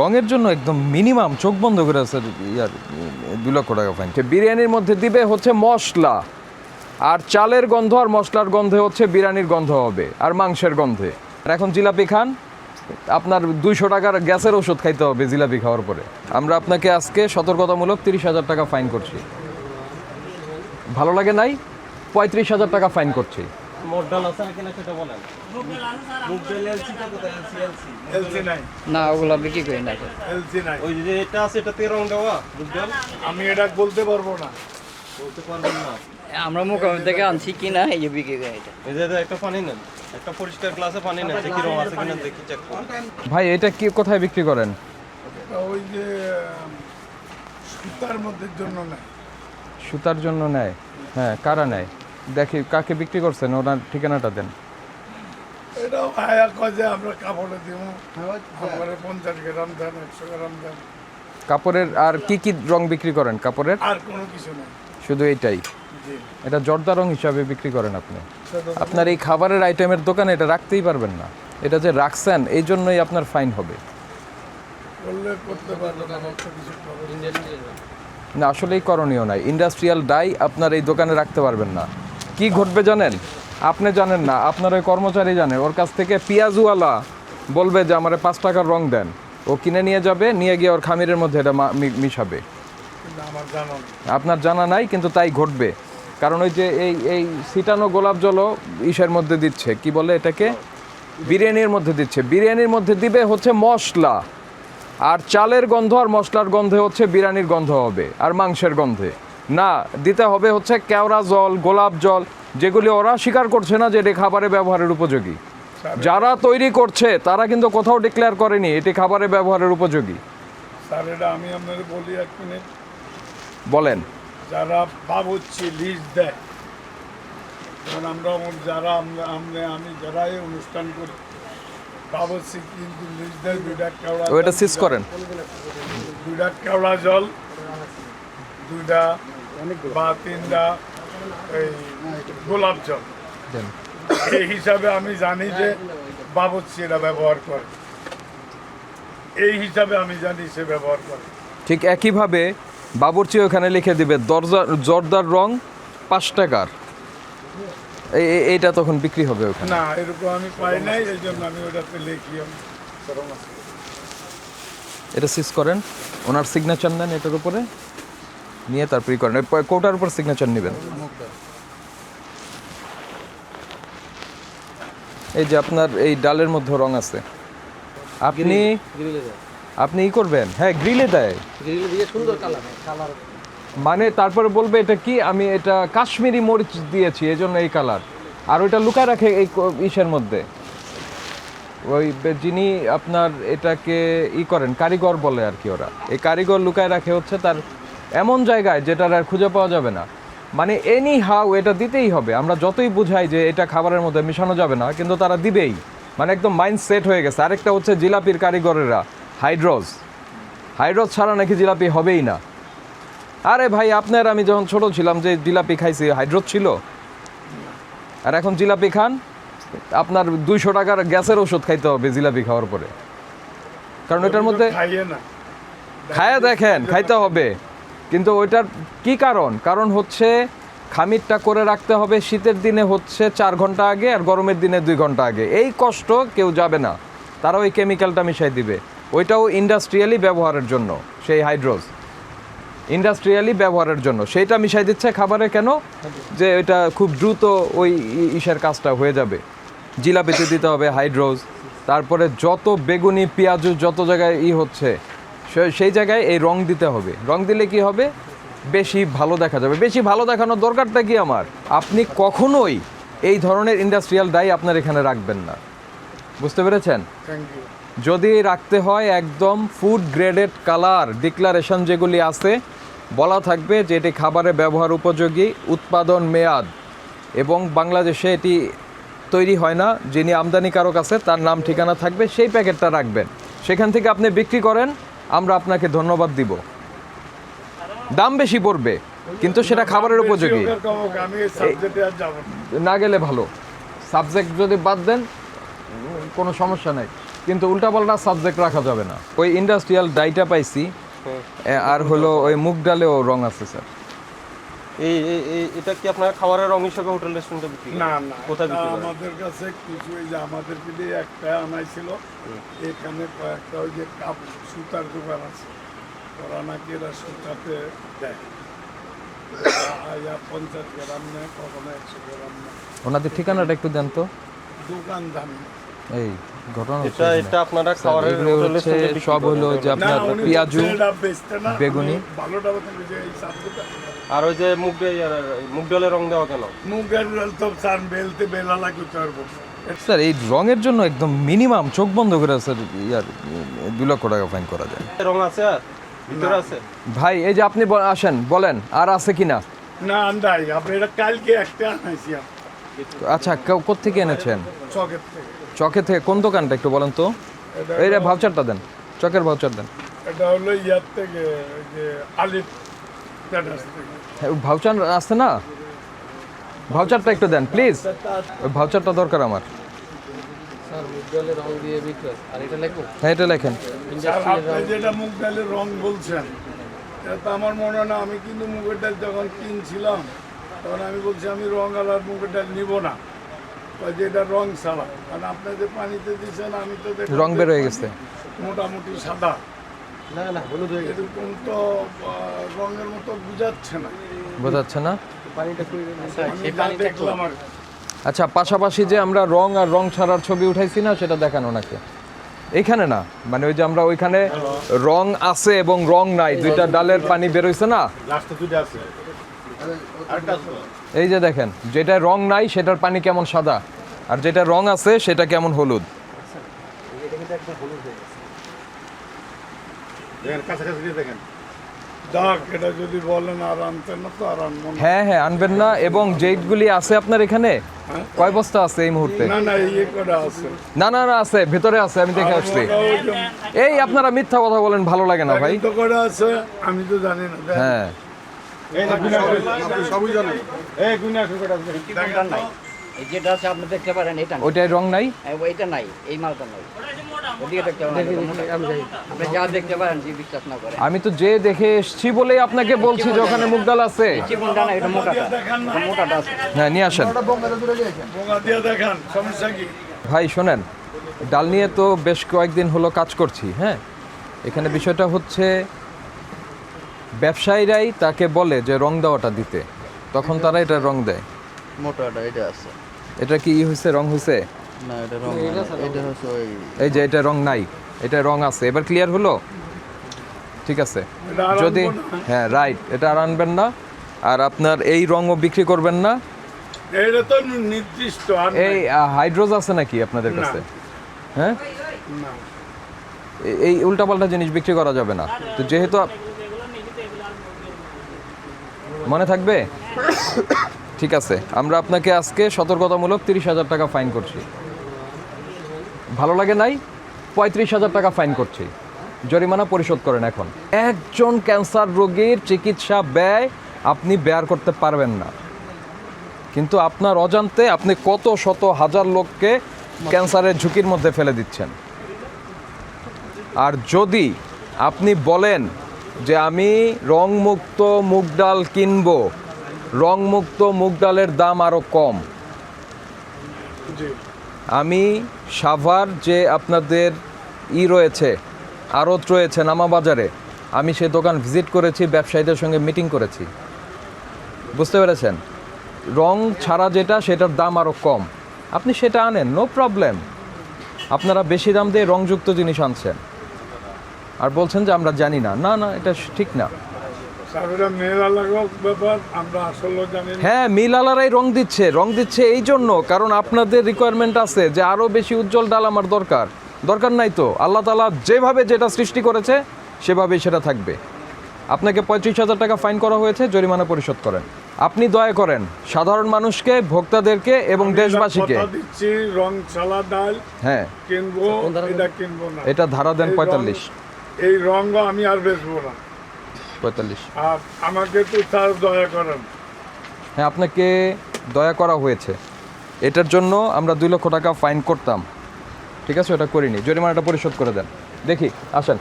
রঙের জন্য একদম মিনিমাম চোখ বন্ধ করে আছে, ইয়ার, দু লক্ষ টাকা ফাইন বিরিয়ানির মধ্যে দিবে হচ্ছে মশলা, আর চালের গন্ধ আর মশলার গন্ধে হচ্ছে বিরিয়ানির গন্ধ হবে, আর মাংসের গন্ধে। আর এখন জিলাপি খান, আপনার দুইশো টাকার গ্যাসের ওষুধ খাইতে হবে জিলাপি খাওয়ার পরে। আমরা আপনাকে আজকে সতর্কতামূলক তিরিশ হাজার টাকা ফাইন করছি। ভালো লাগে নাই? পঁয়ত্রিশ হাজার টাকা ফাইন করছি। মোট ডাল আছে কিনা সেটা বলেন। মুগ ডাল এলসি টা কোথায় এলসি এলসি এলসি নাই। না ওগুলো বিক্রি করি না এলসি নাই। ওই যে এটা আছে এটা তেরো দেওয়া মুগ ডাল আমি এটা বলতে পারব না। বলতে পারবেন না। আমরা মোকাম থেকে আনছি কিনা এই যে বিক্রি করি এটা। এই যে একটা পানি নেন। একটা পরিষ্কার গ্লাসে পানি নেন দেখি রং আছে কিনা দেখি চেক করুন। ভাই এটা কি কোথায় বিক্রি করেন? তা ওই যে সুতার মধ্যে জন্য না সুতার জন্য নেয়। হ্যাঁ কারা নেয়? দেখি কাকে বিক্রি করছেন? ওনার ঠিকানাটা দেন। এটাও আয়া কয় যে আমরা কাপড়ে দিব। কাপড়ে পঞ্চাশ গ্রাম দেন একশো গ্রাম দেন। কাপড়ের আর কি কি রং বিক্রি করেন কাপড়ের? আর কোনো কিছু নেই। শুধু এইটাই? জি। এটা জর্দা রং হিসাবে বিক্রি করেন আপনি? আপনার এই খাবারের আইটেমের দোকানে এটা রাখতেই পারবেন না। এটা যে রাখছেন এই জন্যই আপনার ফাইন হবে। না না আসলেই করণীয় নাই। ইন্ডাস্ট্রিয়াল ডাই আপনার এই দোকানে রাখতে পারবেন না। কি ঘটবে জানেন? আপনি জানেন না, আপনার ওই কর্মচারী জানে। ওর কাছ থেকে পেঁয়াজওয়ালা বলবে যে আমার পাঁচ টাকার রং দেন। ও কিনে নিয়ে যাবে, নিয়ে গিয়ে ওর খামিরের মধ্যে এটা মিশাবে। আপনার জানা নাই, কিন্তু তাই ঘটবে। কারণ ওই যে এই এই সিটানো গোলাপ জলও ইসের মধ্যে দিচ্ছে। কি বলে এটাকে? বিরিয়ানির মধ্যে দিচ্ছে। বিরিয়ানির মধ্যে দিবে হচ্ছে মশলা। আর চালের গন্ধ আর মশলার গন্ধে হচ্ছে বিরিয়ানির গন্ধ হবে, আর মাংসের গন্ধে। না দিতে হবে হচ্ছে কেওড়া জল গোলাপ জল যেগুলি ওরা স্বীকার করছে না যে এটি খাবারে ব্যবহারের উপযোগী। যারা তৈরি করছে তারা কিন্তু কোথাও ডিক্লেয়ার করেনি এটি খাবারে ব্যবহারের উপযোগী। স্যার এটা আমি আপনাদের বলি এক মিনিট। বলেন। যারা বাবুচ্ছি লিস্ট দেয় যেমন আমরা যারা আমরা আমি যারা এই অনুষ্ঠান করি বাবুচ্ছি কিন্তু লিস্ট দেয় দুইটা কেওড়া ওইটা করেন। দুইটা কেওড়া জল দুইটা বা তিনটা এই গোলাপ জল। এই হিসাবে আমি জানি যে বাবুচ্ছি এটা ব্যবহার করে। এই হিসাবে আমি জানি সে ব্যবহার করে। ঠিক একইভাবে বাবুর্চি ওখানে লিখে দিবে দরজা জর্দার রং পাঁচ টাকার। এই এই- এইটা তখন বিক্রি হবে ওখানে। না এরকম আমি পাই নাই এই জন্য আমি ওটাতে লিখি। এটা সিজ করেন। ওনার সিগনেচার নেন এটার উপরে। নিয়ে তারপরে করেন কোটার উপর সিগনেচার নেবেন। এই যে আপনার এই ডালের মধ্যে রং আছে। আপনি আপনি ই করবেন। হ্যাঁ গ্রিলে দেয়। মানে তারপরে বলবে এটা কি? আমি এটা কাশ্মীরি মরিচ দিয়েছি এই জন্য এই কালার। আর ওইটা লুকায় রাখে এই ইসের মধ্যে। ওই যিনি আপনার এটাকে ই করেন কারিগর বলে আর কি ওরা। এই কারিগর লুকায় রাখে হচ্ছে তার এমন জায়গায় যেটার আর খুঁজে পাওয়া যাবে না। মানে এনি হাউ এটা দিতেই হবে। আমরা যতই বুঝাই যে এটা খাবারের মধ্যে মিশানো যাবে না কিন্তু তারা দিবেই। মানে একদম মাইন্ড সেট হয়ে গেছে। আরেকটা হচ্ছে জিলাপির কারিগরেরা হাইড্রোজ। হাইড্রোজ ছাড়া নাকি জিলাপি হবেই না। আরে ভাই আপনার আমি যখন ছোট ছিলাম যে জিলাপি খাইছি হাইড্রোজ ছিল। আর এখন জিলাপি খান আপনার দুইশো টাকার গ্যাসের ওষুধ খাইতে হবে জিলাপি খাওয়ার পরে। কারণ এটার মধ্যে খাইয়ে খায়া দেখেন খাইতে হবে। কিন্তু ওইটার কি কারণ? কারণ হচ্ছে খামিরটা করে রাখতে হবে, শীতের দিনে হচ্ছে চার ঘণ্টা আগে আর গরমের দিনে দুই ঘণ্টা আগে। এই কষ্ট কেউ যাবে না। তারা ওই কেমিক্যালটা মিশাই দিবে। ওইটাও ইন্ডাস্ট্রিয়ালি ব্যবহারের জন্য, সেই হাইড্রোজ। ইন্ডাস্ট্রিয়ালি ব্যবহারের জন্য। সেইটা মিশাই দিচ্ছে খাবারে কেন? যে এটা খুব দ্রুত ওই ইসের কাজটা হয়ে যাবে। জিলাপিতে দিতে হবে হাইড্রোজ। তারপরে যত বেগুনি, পেঁয়াজু, যত জায়গায় ই হচ্ছে সেই জায়গায় এই রং দিতে হবে। রং দিলে কি হবে? বেশি ভালো দেখা যাবে। বেশি ভালো দেখানোর দরকারটা কি আমার? আপনি কখনোই এই ধরনের ইন্ডাস্ট্রিয়াল ডাই আপনার এখানে রাখবেন না। বুঝতে পেরেছেন? যদি রাখতে হয় একদম ফুড গ্রেডেড কালার ডিক্লারেশন যেগুলি আছে বলা থাকবে যে এটি খাবারে ব্যবহার উপযোগী উৎপাদন মেয়াদ এবং বাংলাদেশে এটি তৈরি হয় না যিনি আমদানিকারক আছে তার নাম ঠিকানা থাকবে সেই প্যাকেটটা রাখবেন। সেখান থেকে আপনি বিক্রি করেন আমরা আপনাকে ধন্যবাদ দিব। দাম বেশি পড়বে কিন্তু সেটা খাবারের উপযোগী। না। গেলে ভালো। সাবজেক্ট যদি বাদ দেন কোনো সমস্যা নাই। কিন্তু উল্টাপাল্টা সাবজেক্ট রাখা যাবে না। ওই ইন্ডাস্ট্রিয়াল ডাইটা পাইছি আর হলো ওই মুগ ডালেও রং আছে স্যার। এই এটা কি আপনার খাবারের রং হিসেবে হোটেল রেস্টুরেন্টে বিক্রি না না কোথায় বিক্রি আমাদের কাছে কিছু এই যে আমাদের পিঠে একটা আনাইছিল। এখানে কয়েকটা ওই যে কাপ সুতার দোকান আছে। ওরা নাকি এরা সুতাতে দেয়। পঞ্চাশ গ্রাম নেয় কখনো একশো গ্রাম নেয়। ওনাদের ঠিকানাটা একটু দেন তো। দোকান দামি এই ঘটনা এটা এটা আপনারা খাবারের হোটেল সব হলো যে আপনার পেঁয়াজু বেগুনি। ভালোটা যে আর ওই যে মুগ মুগ ডালের রং দেওয়া কেন? মুগের ডাল তো সার বেলতে বেলা লাগে পারব। স্যার এই রঙের জন্য একদম মিনিমাম চোখ বন্ধ করে স্যার ইয়ার দু লক্ষ টাকা ফাইন করা যায়। রং আছে আর? ভিতরে আছে? ভাই এই যে আপনি আসেন বলেন আর আছে কিনা? না আন্দাই আপনি এটা কালকে একটা আনাইছি আচ্ছা কেউ- কোত্থেকে এনেছেন? চকের থেকে। চকে থেকে কোন দোকানটা একটু বলেন তো? এটা এই রে ভাউচারটা দেন চকের ভাউচার দেন। এটা হলো ইয়ার থেকে যে আলিফ হ্যাঁ, ভাউচার আছে না? ভাউচারটা একটু দেন প্লিজ। ওই ভাউচারটা দরকার আমার। হ্যাঁ এটা লেখেন। যেটা মুগ ডালের রং বলছেন এটা তো আমার মনে হয় না আমি কিন্তু মুগের ডাল যখন কিনছিলাম তখন আমি বলছি আমি রং আলার মুগের ডাল নিব না। যেটা রং ছাড়া। কারণ আপনি যে পানিতে দিয়েছেন আমি তো রং হয়ে গেছে। মোটামুটি সাদা। না না হলুদ এরকম তো রঙের মতো বুঝাচ্ছে না। বোঝাচ্ছে না? দেখলাম আর আচ্ছা পাশাপাশি যে আমরা রং আর রং ছাড়ার ছবি উঠাইছি না সেটা দেখানো নাকি? এইখানে না মানে ওই যে আমরা ওইখানে রং আছে এবং রং নাই দুইটা ডালের পানি বেরোইছে না? এই যে দেখেন যেটা রং নাই সেটার পানি কেমন সাদা? আর যেটা রং আছে সেটা কেমন হলুদ? হ্যাঁ হ্যাঁ আনবেন না। এবং যেগুলি আছে আপনার এখানে কয় বস্তা আছে এই মুহূর্তে? না না না আছে ভেতরে আছে আমি দেখে আসছি। এই আপনারা মিথ্যা কথা বলেন ভালো লাগে না ভাই। আমি তো জানি না। হ্যাঁ। যেটা আছে আপনি দেখতে পারেন এটা ওইটাই রং নাই? হ্যাঁ, ওইটা নাই এই মালটা নাই। ওদিকে দেখতে পারেন এটা মোটা। আপনি যা দেখতে পারেন যে বিশ্বাস না করেন আমি তো যে দেখে এসছি বলেই আপনাকে বলছি যে ওখানে মুগ ডাল আছে। হ্যাঁ নিয়ে আসেন। বোঙা দিয়ে দেখান সমস্যা কি? ভাই শোনেন ডাল নিয়ে তো বেশ কয়েকদিন হলো কাজ করছি হ্যাঁ? এখানে বিষয়টা হচ্ছে ব্যবসায়ীরাই তাকে বলে যে রং দেওয়াটা দিতে। তখন তারা এটা রং দেয়। মোটাটা এটা আছে। এটা কি ই হয়েছে রং হয়েছে না এটা রং এটা হচ্ছে এই যে এটা রং নাই এটা রং আছে। এবার ক্লিয়ার হলো? ঠিক আছে। যদি হ্যাঁ রাইট এটা আর আনবেন না। আর আপনার এই রঙও বিক্রি করবেন না। এটা তো নির্দিষ্ট আর এই হাইড্রোজ আছে নাকি আপনাদের কাছে? হ্যাঁ? এই উল্টাপাল্টা জিনিস বিক্রি করা যাবে না। তো যেহেতু মনে থাকবে? ঠিক আছে। আমরা আপনাকে আজকে সতর্কতামূলক তিরিশ হাজার টাকা ফাইন করছি। ভালো লাগে নাই? পঁয়ত্রিশ হাজার টাকা ফাইন করছি। জরিমানা পরিশোধ করেন এখন। একজন ক্যান্সার রোগীর চিকিৎসা ব্যয় আপনি বেয়ার করতে পারবেন না। কিন্তু আপনার অজান্তে আপনি কত শত হাজার লোককে ক্যান্সারের ঝুঁকির মধ্যে ফেলে দিচ্ছেন। আর যদি আপনি বলেন যে আমি রংমুক্ত মুগ ডাল কিনব রংমুক্ত মুগ ডালের দাম আরও কম। আমি সাভার যে আপনাদের ই রয়েছে আড়ত রয়েছে নামা বাজারে আমি সে দোকান ভিজিট করেছি ব্যবসায়ীদের সঙ্গে মিটিং করেছি। বুঝতে পেরেছেন? রং ছাড়া যেটা সেটার দাম আরও কম। আপনি সেটা আনেন নো প্রবলেম। আপনারা বেশি দাম দিয়ে রংযুক্ত জিনিস আনছেন। আর বলছেন যে আমরা জানি না। না না এটা ঠিক না। স্যার এটা মেলা লাগাও ব্যাপার আমরা আসলে জানি না। হ্যাঁ মিল আলারাই রং দিচ্ছে রং দিচ্ছে এই জন্য কারণ আপনাদের রিকোয়ারমেন্ট আছে যে আরও বেশি উজ্জ্বল ডাল আমার দরকার। দরকার নাই তো। আল্লাহ তালা যেভাবে যেটা সৃষ্টি করেছে সেভাবেই সেটা থাকবে। আপনাকে পঁয়ত্রিশ হাজার টাকা ফাইন করা হয়েছে জরিমানা পরিশোধ করেন। আপনি দয়া করেন সাধারণ মানুষকে ভোক্তাদেরকে এবং দেশবাসীকে। হ্যাঁ। এটা কিনবো না। এটা ধারা দেন পঁয়তাল্লিশ। এই রঙ আমি আর বেচবো না। পঁয়তাল্লিশ। আর আমাকে তো স্যার দয়া করেন। হ্যাঁ আপনাকে দয়া করা হয়েছে। এটার জন্য আমরা দুই লক্ষ টাকা ফাইন করতাম। ঠিক আছে ওটা করিনি। জরিমানাটা পরিশোধ করে দেন। দেখি আসেন।